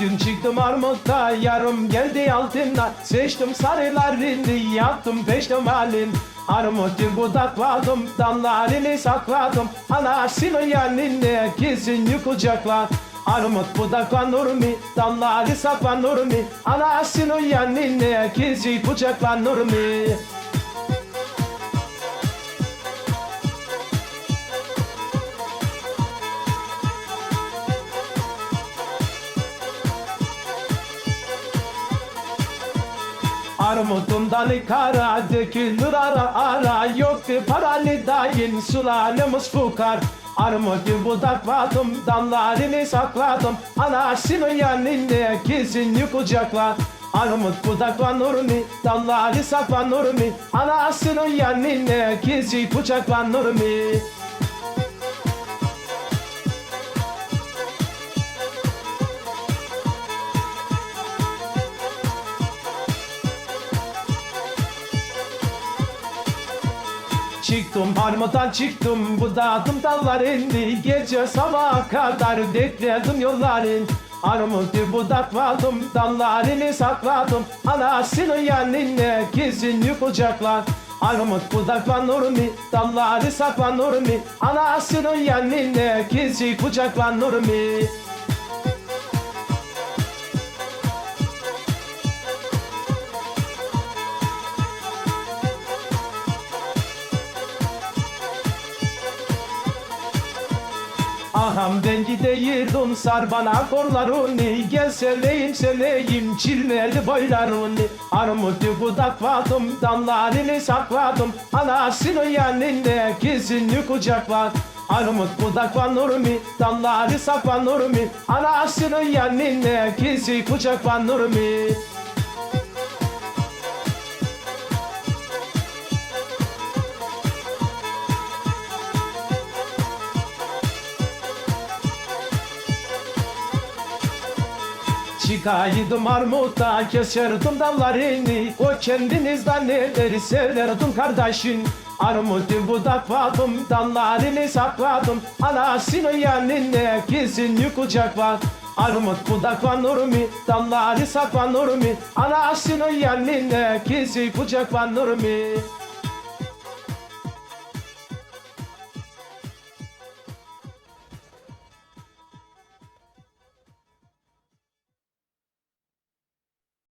Gün çıktım armutta yarım geldi altına Seçtim sarılarını yaptım peştemalin Armutu budakladım dallarını sakladım Anasının yanına kesin kucaklar Armut budaklanır mı? Dalları saklanır mı? Anasının yanına kızı kucaklanır mı? Armutun dalı kara dökülür ara ara Yoktu paralı dayın sulanımız fukar Armutu budakladım dallarını sakladım Anasının yanına kızını kucaklar Armut budaklanır mı? Dalları saklanır mı? Anasının yanına kızı kucaklanır mı? Çıktım harmadan çıktım budadım dallarını Gece sabaha kadar bekledim yolların Armutu budakladım dallarını sakladım Anasının yanına kızını kucaklar Armut budaklanır mı? Dalları saklanır mı? Anasının yanına kızı kucaklanır mı? Aham ben gideyirdim sar bana kollarını Gel seveyim seveyim çilmeli boylarını Armutu budakladım dallarını sakladım Anasının yanında kızını kucaklar Armut budaklanır mı? Dalları saklanır mı? Anasının yanında kızı kucaklanır mı? Çıkaydım armuta keserdim dallarını O kendinizden neleri severdim kardeşin Armutu budakladım dallarını sakladım Anasının yanına kızını kucaklar Armut budaklanır mı? Dalları saklanır mı? Anasının yanına kızı kucaklanır mı?